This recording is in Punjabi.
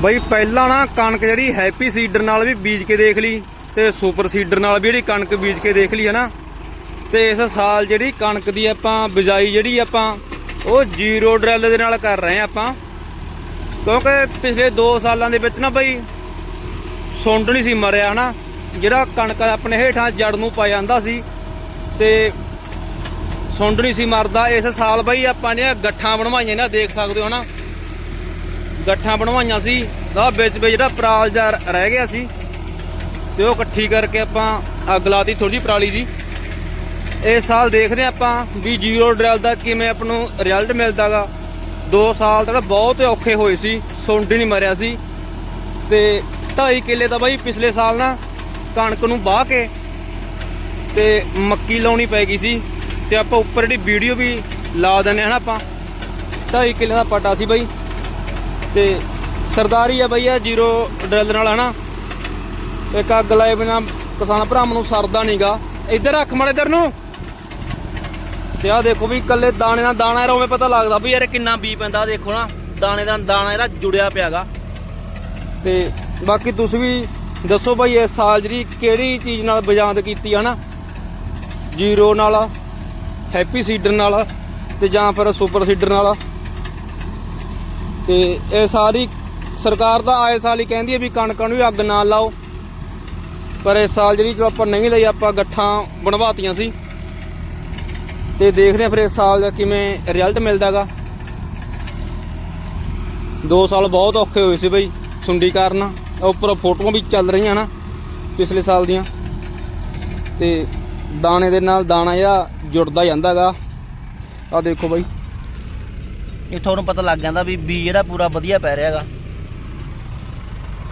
ਬਈ ਪਹਿਲਾਂ ਨਾ ਕਣਕ ਜਿਹੜੀ ਹੈਪੀ ਸੀਡਰ ਨਾਲ ਵੀ ਬੀਜ ਕੇ ਦੇਖ ਲਈ ਤੇ ਸੁਪਰ ਸੀਡਰ ਨਾਲ ਵੀ ਜਿਹੜੀ ਕਣਕ ਬੀਜ ਕੇ ਦੇਖ ਲਈ ਹੈ ਨਾ। ਤੇ ਇਸ ਸਾਲ ਜਿਹੜੀ ਕਣਕ ਦੀ ਆਪਾਂ ਬਿਜਾਈ ਜਿਹੜੀ ਆਪਾਂ, ਉਹ ਜ਼ੀਰੋ ਡਰੈਲ ਦੇ ਨਾਲ ਕਰ ਰਹੇ ਆ ਆਪਾਂ। ਕਿਉਂਕਿ ਪਿਛਲੇ 2 ਸਾਲਾਂ ਦੇ ਵਿੱਚ ਨਾ ਬਈ ਸੁੰਡ ਨਹੀਂ ਸੀ ਮਰਿਆ ਹਨਾ। ਜਿਹੜਾ ਕਣਕ ਆਪਣੇ ਹੇਠਾਂ ਜੜ ਨੂੰ ਪਾ ਜਾਂਦਾ ਸੀ ਤੇ ਸੁੰਡ ਨਹੀਂ ਸੀ ਮਰਦਾ। ਇਸ ਸਾਲ ਬਈ ਆਪਾਂ ਨੇ ਗੱਠਾਂ ਬਣਵਾਈਆਂ ਨੇ ਦੇਖ ਸਕਦੇ ਹੋ ਹਨਾ। ਗੱਠਾਂ ਬਣਵਾਈਆਂ ਸੀ। ਦਾ ਵਿੱਚ ਵਿੱਚ ਜਿਹੜਾ ਪਰਾਲ ਜਾ ਰਹਿ ਗਿਆ ਸੀ। ਤੇ ਉਹ ਇਕੱਠੀ ਕਰਕੇ ਆਪਾਂ ਅੱਗ ਲਾਤੀ ਥੋੜੀ ਪਰਾਲੀ ਦੀ। ਇਸ ਸਾਲ ਦੇਖਦੇ ਹਾਂ ਆਪਾਂ ਵੀ ਜ਼ੀਰੋ ਡਰਿਲ ਦਾ ਕਿਵੇਂ ਆਪ ਨੂੰ ਰਿਜ਼ਲਟ ਮਿਲਦਾਗਾ। 2 ਸਾਲ ਤੱਕ ਬਹੁਤ ਔਖੇ ਹੋਏ ਸੀ, ਸੁੰਡ ਨਹੀਂ ਮਰਿਆ ਸੀ। ਤੇ 2.5 ਕਿੱਲੇ ਦਾ ਬਾਈ ਪਿਛਲੇ ਸਾਲ ਨਾ ਕਣਕ ਨੂੰ ਬਾਹ ਕੇ ਤੇ ਮੱਕੀ ਲਾਉਣੀ ਪੈ ਗਈ ਸੀ। ਤੇ ਆਪਾਂ ਉੱਪਰ ਜਿਹੜੀ ਵੀਡੀਓ ਵੀ ਲਾ ਦਿੰਨੇ ਹਨਾ ਆਪਾਂ। 2.5 ਕਿੱਲੇ ਦਾ ਪਟਾ ਸੀ ਬਾਈ। ਤੇ ਸਰਦਾਰੀ ਆ ਬਈ ਆ ਜ਼ੀਰੋ ਡਰਿਲ ਨਾਲ ਹਨਾ ਇੱਕ ਅੱਗ ਲਾਏ ਬਿਨਾ ਕਿਸਾਨ ਭਰਾਵਾਂ ਨੂੰ ਸਰਦਾ ਨਹੀਂਗਾ ਇੱਧਰ ਰੱਖ ਮੜ ਇੱਧਰ ਨੂੰ। ਤੇ ਆ ਦੇਖੋ ਵੀ ਇਕੱਲੇ ਦਾਣੇ ਨਾਲ ਦਾਣਾ ਯਾਰ ਉਵੇਂ ਪਤਾ ਲੱਗਦਾ ਵੀ ਯਾਰ ਕਿੰਨਾ ਬੀ ਪੈਂਦਾ ਦੇਖੋ ਨਾ, ਦਾਣੇ ਦਾ ਦਾਣਾ ਜਿਹੜਾ ਜੁੜਿਆ ਪਿਆਗਾ। ਤੇ ਬਾਕੀ ਤੁਸੀਂ ਵੀ ਦੱਸੋ ਬਾਈ ਇਸ ਸਾਲ ਜਿਹੜੀ ਕਿਹੜੀ ਚੀਜ਼ ਨਾਲ ਬਜਾਂਦ ਕੀਤੀ ਹੈ ਨਾ? ਜ਼ੀਰੋ ਨਾਲ ਹੈਪੀ ਸੀਡਰ ਨਾਲ ਤੇ ਜਾਂ ਫਿਰ ਸੁਪਰ ਸੀਡਰ ਨਾਲ ਤੇ ਇਹ ਸਾਰੀ ਸਰਕਾਰ ਦਾ ਆਏ ਸਾਲ ਹੀ ਕਹਿੰਦੀ ਹੈ ਵੀ ਕਣਕਾਂ ਨੂੰ ਵੀ ਅੱਗ ਨਾ ਲਾਓ। ਪਰ ਇਸ ਸਾਲ ਜਿਹੜੀ ਜੋ ਆਪਾਂ ਨਹੀਂ ਲਈ, ਆਪਾਂ ਗੱਠਾਂ ਬਣਵਾਤੀਆਂ ਸੀ। ਤੇ ਦੇਖਦੇ ਆ ਫਿਰ ਇਸ ਸਾਲ ਦਾ ਕਿਵੇਂ ਰਿਜ਼ਲਟ ਮਿਲਦਾਗਾ। 2 ਸਾਲ ਬਹੁਤ ਔਖੇ ਹੋਏ ਸੀ ਬਈ, ਸੁੰਡੀ ਕਾਰਨ। ਆਹ ਉੱਪਰ ਫੋਟੋਆਂ ਵੀ ਚੱਲ ਰਹੀਆਂ ਨਾ ਪਿਛਲੇ ਸਾਲ ਦੀਆਂ। ਤੇ ਦਾਣੇ ਦੇ ਨਾਲ ਦਾਣਾ ਜਿਹੜਾ ਜੁੜਦਾ ਜਾਂਦਾਗਾ। ਆ ਦੇਖੋ ਬਾਈ। ਇਹ ਤੁਹਾਨੂੰ ਪਤਾ ਲੱਗ ਜਾਂਦਾ ਵੀ ਬੀ ਜਿਹੜਾ ਪੂਰਾ ਵਧੀਆ ਪੈ ਰਿਹਾ ਹੈਗਾ।